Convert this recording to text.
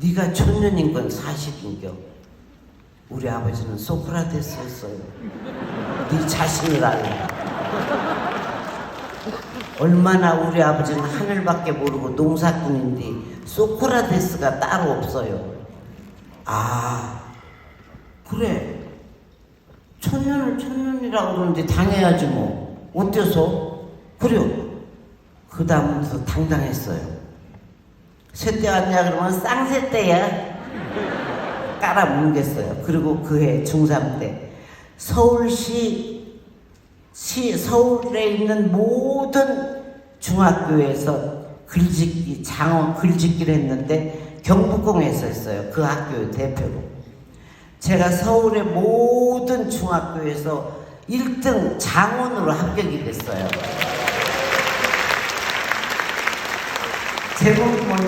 네가 천년인건 사실인겨. 우리 아버지는 소크라테스였어요. 네 자신을 알라. 얼마나 우리 아버지는 하늘밖에 모르고 농사꾼인데 소크라테스가 따로 없어요. 아, 그래. 천년을 천년이라고 그러는데 당해야지 뭐. 어때서? 그래요. 그 다음부터 당당했어요. 쇠때 왔냐 그러면 쌍쇠때야. 깔아 뭉갰어요. 그리고 그 해 중3 때 서울시 시, 서울에 있는 모든 중학교에서 글짓기 장어 글짓기를 했는데 경북공에서 했어요. 그 학교 대표로. 제가 서울의 모든 중학교에서 1등 장원으로 합격이 됐어요. 제목이 먼저